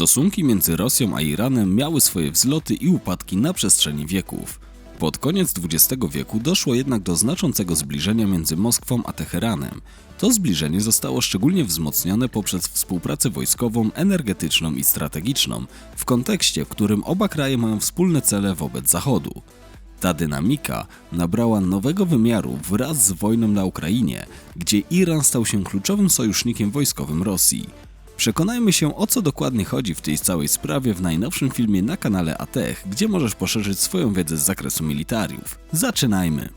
Stosunki między Rosją a Iranem miały swoje wzloty i upadki na przestrzeni wieków. Pod koniec XX wieku doszło jednak do znaczącego zbliżenia między Moskwą a Teheranem. To zbliżenie zostało szczególnie wzmocnione poprzez współpracę wojskową, energetyczną i strategiczną, w kontekście, w którym oba kraje mają wspólne cele wobec Zachodu. Ta dynamika nabrała nowego wymiaru wraz z wojną na Ukrainie, gdzie Iran stał się kluczowym sojusznikiem wojskowym Rosji. Przekonajmy się o co dokładnie chodzi w tej całej sprawie w najnowszym filmie na kanale Atech, gdzie możesz poszerzyć swoją wiedzę z zakresu militariów. Zaczynajmy!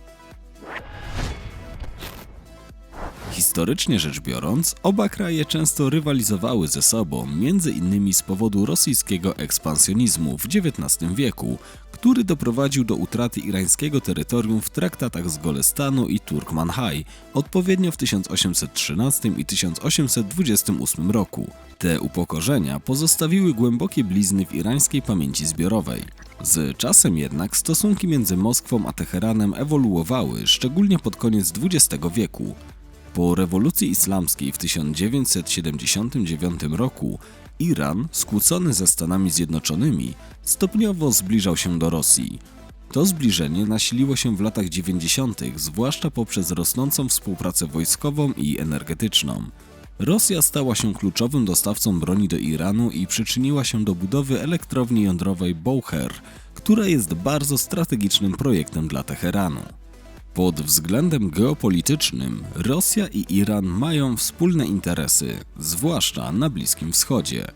Historycznie rzecz biorąc, oba kraje często rywalizowały ze sobą, między innymi z powodu rosyjskiego ekspansjonizmu w XIX wieku, który doprowadził do utraty irańskiego terytorium w traktatach z Golestanu i Turkmanhaj, odpowiednio w 1813 i 1828 roku. Te upokorzenia pozostawiły głębokie blizny w irańskiej pamięci zbiorowej. Z czasem jednak stosunki między Moskwą a Teheranem ewoluowały, szczególnie pod koniec XX wieku. Po rewolucji islamskiej w 1979 roku Iran, skłócony ze Stanami Zjednoczonymi, stopniowo zbliżał się do Rosji. To zbliżenie nasiliło się w latach 90., zwłaszcza poprzez rosnącą współpracę wojskową i energetyczną. Rosja stała się kluczowym dostawcą broni do Iranu i przyczyniła się do budowy elektrowni jądrowej Boucher, która jest bardzo strategicznym projektem dla Teheranu. Pod względem geopolitycznym Rosja i Iran mają wspólne interesy, zwłaszcza na Bliskim Wschodzie.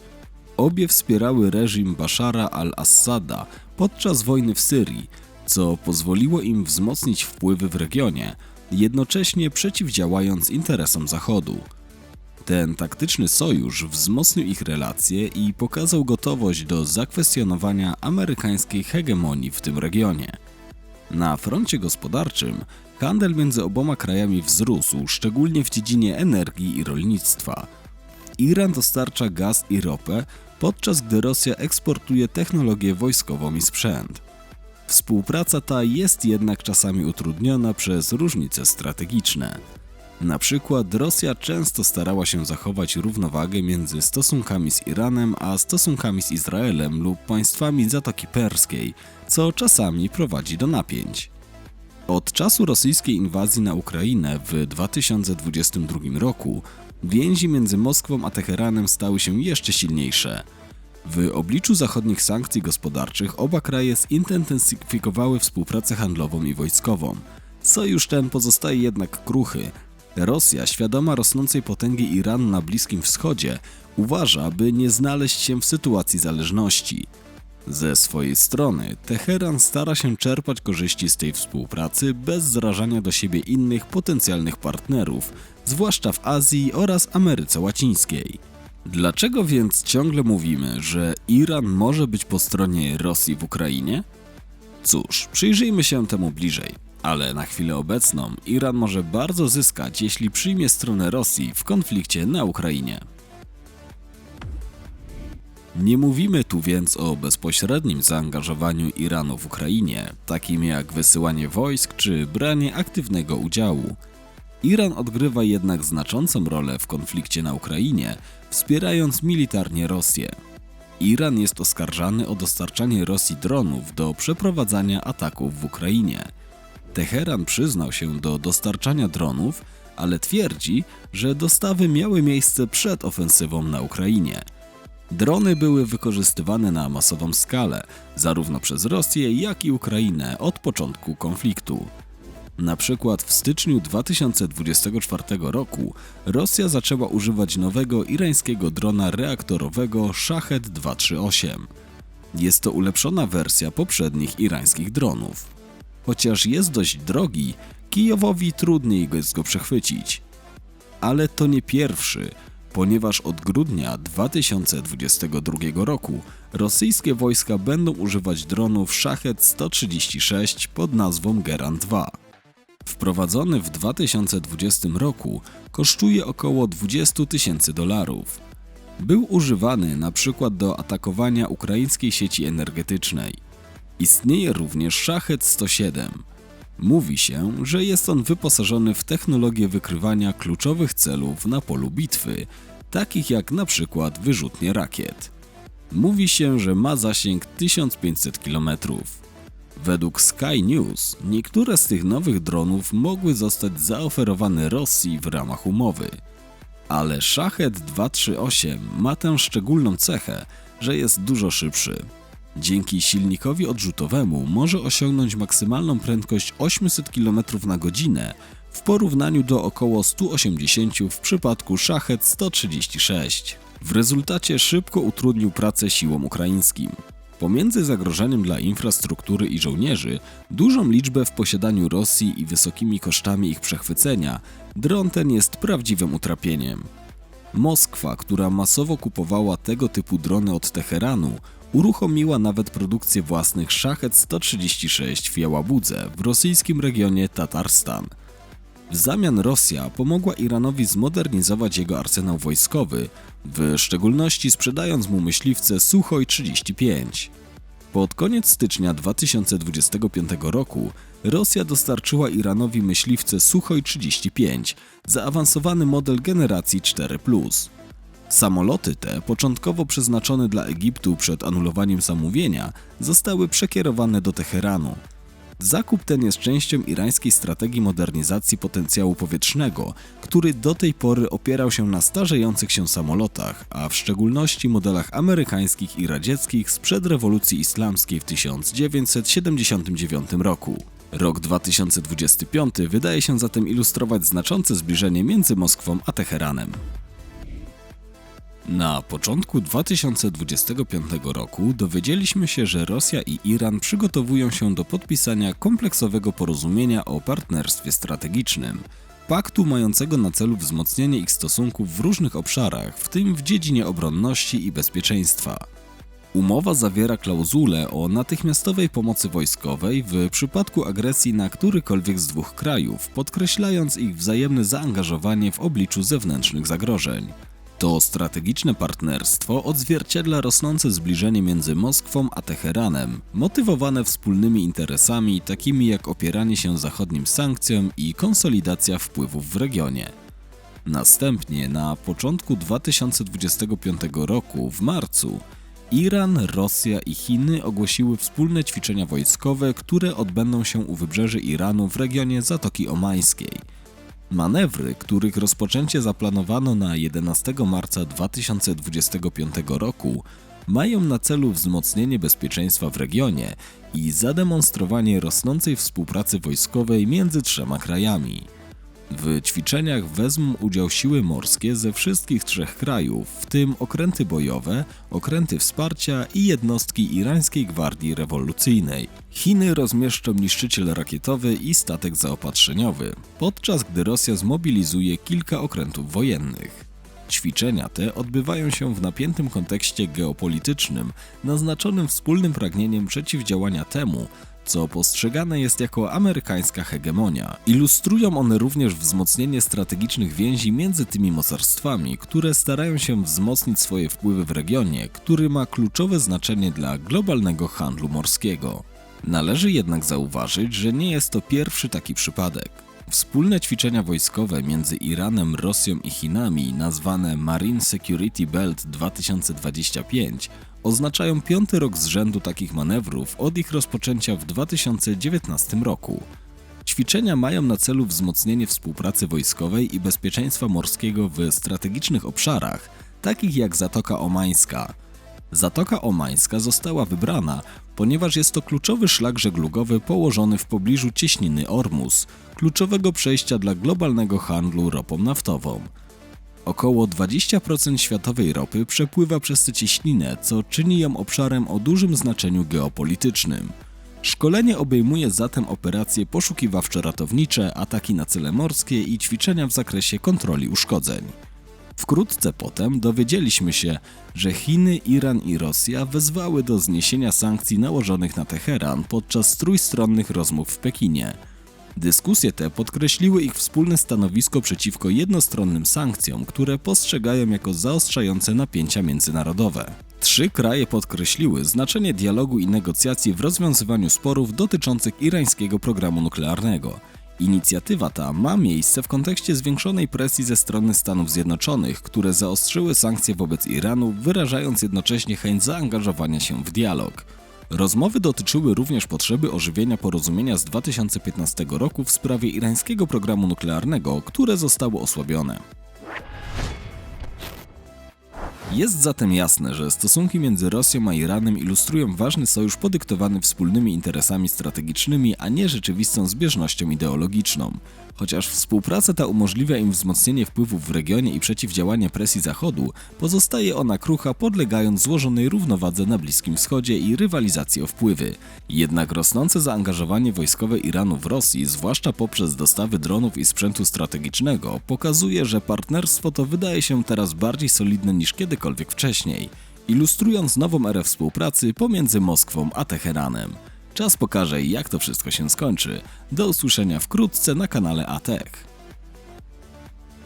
Obie wspierały reżim Bashara al-Assada podczas wojny w Syrii, co pozwoliło im wzmocnić wpływy w regionie, jednocześnie przeciwdziałając interesom Zachodu. Ten taktyczny sojusz wzmocnił ich relacje i pokazał gotowość do zakwestionowania amerykańskiej hegemonii w tym regionie. Na froncie gospodarczym handel między oboma krajami wzrósł, szczególnie w dziedzinie energii i rolnictwa. Iran dostarcza gaz i ropę, podczas gdy Rosja eksportuje technologię wojskową i sprzęt. Współpraca ta jest jednak czasami utrudniona przez różnice strategiczne. Na przykład Rosja często starała się zachować równowagę między stosunkami z Iranem a stosunkami z Izraelem lub państwami Zatoki Perskiej, co czasami prowadzi do napięć. Od czasu rosyjskiej inwazji na Ukrainę w 2022 roku więzi między Moskwą a Teheranem stały się jeszcze silniejsze. W obliczu zachodnich sankcji gospodarczych oba kraje zintensyfikowały współpracę handlową i wojskową. Sojusz ten pozostaje jednak kruchy. Rosja, świadoma rosnącej potęgi Iranu na Bliskim Wschodzie, uważa, by nie znaleźć się w sytuacji zależności. Ze swojej strony Teheran stara się czerpać korzyści z tej współpracy bez zrażania do siebie innych potencjalnych partnerów, zwłaszcza w Azji oraz Ameryce Łacińskiej. Dlaczego więc ciągle mówimy, że Iran może być po stronie Rosji w Ukrainie? Cóż, przyjrzyjmy się temu bliżej. Ale na chwilę obecną Iran może bardzo zyskać, jeśli przyjmie stronę Rosji w konflikcie na Ukrainie. Nie mówimy tu więc o bezpośrednim zaangażowaniu Iranu w Ukrainie, takim jak wysyłanie wojsk czy branie aktywnego udziału. Iran odgrywa jednak znaczącą rolę w konflikcie na Ukrainie, wspierając militarnie Rosję. Iran jest oskarżany o dostarczanie Rosji dronów do przeprowadzania ataków w Ukrainie. Teheran przyznał się do dostarczania dronów, ale twierdzi, że dostawy miały miejsce przed ofensywą na Ukrainie. Drony były wykorzystywane na masową skalę, zarówno przez Rosję, jak i Ukrainę od początku konfliktu. Na przykład w styczniu 2024 roku Rosja zaczęła używać nowego irańskiego drona reaktorowego Shahed 238. Jest to ulepszona wersja poprzednich irańskich dronów. Chociaż jest dość drogi, Kijowowi trudniej jest go przechwycić. Ale to nie pierwszy, ponieważ od grudnia 2022 roku rosyjskie wojska będą używać dronów Shahed 136 pod nazwą Geran 2. Wprowadzony w 2020 roku kosztuje około 20 tysięcy dolarów. Był używany na przykład do atakowania ukraińskiej sieci energetycznej. Istnieje również Shahed 107. Mówi się, że jest on wyposażony w technologię wykrywania kluczowych celów na polu bitwy, takich jak na przykład wyrzutnie rakiet. Mówi się, że ma zasięg 1500 km. Według Sky News niektóre z tych nowych dronów mogły zostać zaoferowane Rosji w ramach umowy. Ale Shahed 238 ma tę szczególną cechę, że jest dużo szybszy. Dzięki silnikowi odrzutowemu może osiągnąć maksymalną prędkość 800 km na godzinę w porównaniu do około 180 w przypadku Shahed 136. W rezultacie szybko utrudnił pracę siłom ukraińskim. Pomiędzy zagrożeniem dla infrastruktury i żołnierzy, dużą liczbę w posiadaniu Rosji i wysokimi kosztami ich przechwycenia, dron ten jest prawdziwym utrapieniem. Moskwa, która masowo kupowała tego typu drony od Teheranu, uruchomiła nawet produkcję własnych Shahed 136 w Jałabudze w rosyjskim regionie Tatarstan. W zamian Rosja pomogła Iranowi zmodernizować jego arsenał wojskowy, w szczególności sprzedając mu myśliwce Suchoj 35. Pod koniec stycznia 2025 roku Rosja dostarczyła Iranowi myśliwce Suchoj 35, zaawansowany model generacji 4. Samoloty te, początkowo przeznaczone dla Egiptu przed anulowaniem zamówienia, zostały przekierowane do Teheranu. Zakup ten jest częścią irańskiej strategii modernizacji potencjału powietrznego, który do tej pory opierał się na starzejących się samolotach, a w szczególności modelach amerykańskich i radzieckich sprzed rewolucji islamskiej w 1979 roku. Rok 2025 wydaje się zatem ilustrować znaczące zbliżenie między Moskwą a Teheranem. Na początku 2025 roku dowiedzieliśmy się, że Rosja i Iran przygotowują się do podpisania kompleksowego porozumienia o partnerstwie strategicznym. Paktu mającego na celu wzmocnienie ich stosunków w różnych obszarach, w tym w dziedzinie obronności i bezpieczeństwa. Umowa zawiera klauzulę o natychmiastowej pomocy wojskowej w przypadku agresji na którykolwiek z dwóch krajów, podkreślając ich wzajemne zaangażowanie w obliczu zewnętrznych zagrożeń. To strategiczne partnerstwo odzwierciedla rosnące zbliżenie między Moskwą a Teheranem, motywowane wspólnymi interesami takimi jak opieranie się zachodnim sankcjom i konsolidacja wpływów w regionie. Następnie na początku 2025 roku, w marcu, Iran, Rosja i Chiny ogłosiły wspólne ćwiczenia wojskowe, które odbędą się u wybrzeży Iranu w regionie Zatoki Omańskiej – Manewry, których rozpoczęcie zaplanowano na 11 marca 2025 roku, mają na celu wzmocnienie bezpieczeństwa w regionie i zademonstrowanie rosnącej współpracy wojskowej między trzema krajami. W ćwiczeniach wezmą udział siły morskie ze wszystkich trzech krajów, w tym okręty bojowe, okręty wsparcia i jednostki irańskiej gwardii rewolucyjnej. Chiny rozmieszczą niszczyciel rakietowy i statek zaopatrzeniowy, podczas gdy Rosja zmobilizuje kilka okrętów wojennych. Ćwiczenia te odbywają się w napiętym kontekście geopolitycznym, naznaczonym wspólnym pragnieniem przeciwdziałania temu, co postrzegane jest jako amerykańska hegemonia. Ilustrują one również wzmocnienie strategicznych więzi między tymi mocarstwami, które starają się wzmocnić swoje wpływy w regionie, który ma kluczowe znaczenie dla globalnego handlu morskiego. Należy jednak zauważyć, że nie jest to pierwszy taki przypadek. Wspólne ćwiczenia wojskowe między Iranem, Rosją i Chinami, nazwane Marine Security Belt 2025, oznaczają piąty rok z rzędu takich manewrów od ich rozpoczęcia w 2019 roku. Ćwiczenia mają na celu wzmocnienie współpracy wojskowej i bezpieczeństwa morskiego w strategicznych obszarach, takich jak Zatoka Omańska. Zatoka Omańska została wybrana, ponieważ jest to kluczowy szlak żeglugowy położony w pobliżu cieśniny Ormus, kluczowego przejścia dla globalnego handlu ropą naftową. Około 20% światowej ropy przepływa przez tę cieśninę, co czyni ją obszarem o dużym znaczeniu geopolitycznym. Szkolenie obejmuje zatem operacje poszukiwawczo-ratownicze, ataki na cele morskie i ćwiczenia w zakresie kontroli uszkodzeń. Wkrótce potem dowiedzieliśmy się, że Chiny, Iran i Rosja wezwały do zniesienia sankcji nałożonych na Teheran podczas trójstronnych rozmów w Pekinie. Dyskusje te podkreśliły ich wspólne stanowisko przeciwko jednostronnym sankcjom, które postrzegają jako zaostrzające napięcia międzynarodowe. Trzy kraje podkreśliły znaczenie dialogu i negocjacji w rozwiązywaniu sporów dotyczących irańskiego programu nuklearnego. Inicjatywa ta ma miejsce w kontekście zwiększonej presji ze strony Stanów Zjednoczonych, które zaostrzyły sankcje wobec Iranu, wyrażając jednocześnie chęć zaangażowania się w dialog. Rozmowy dotyczyły również potrzeby ożywienia porozumienia z 2015 roku w sprawie irańskiego programu nuklearnego, które zostało osłabione. Jest zatem jasne, że stosunki między Rosją a Iranem ilustrują ważny sojusz podyktowany wspólnymi interesami strategicznymi, a nie rzeczywistą zbieżnością ideologiczną. Chociaż współpraca ta umożliwia im wzmocnienie wpływów w regionie i przeciwdziałanie presji Zachodu, pozostaje ona krucha podlegając złożonej równowadze na Bliskim Wschodzie i rywalizacji o wpływy. Jednak rosnące zaangażowanie wojskowe Iranu w Rosji, zwłaszcza poprzez dostawy dronów i sprzętu strategicznego, pokazuje, że partnerstwo to wydaje się teraz bardziej solidne niż kiedykolwiek wcześniej, ilustrując nową erę współpracy pomiędzy Moskwą a Teheranem. Czas pokaże, jak to wszystko się skończy. Do usłyszenia wkrótce na kanale ATEK.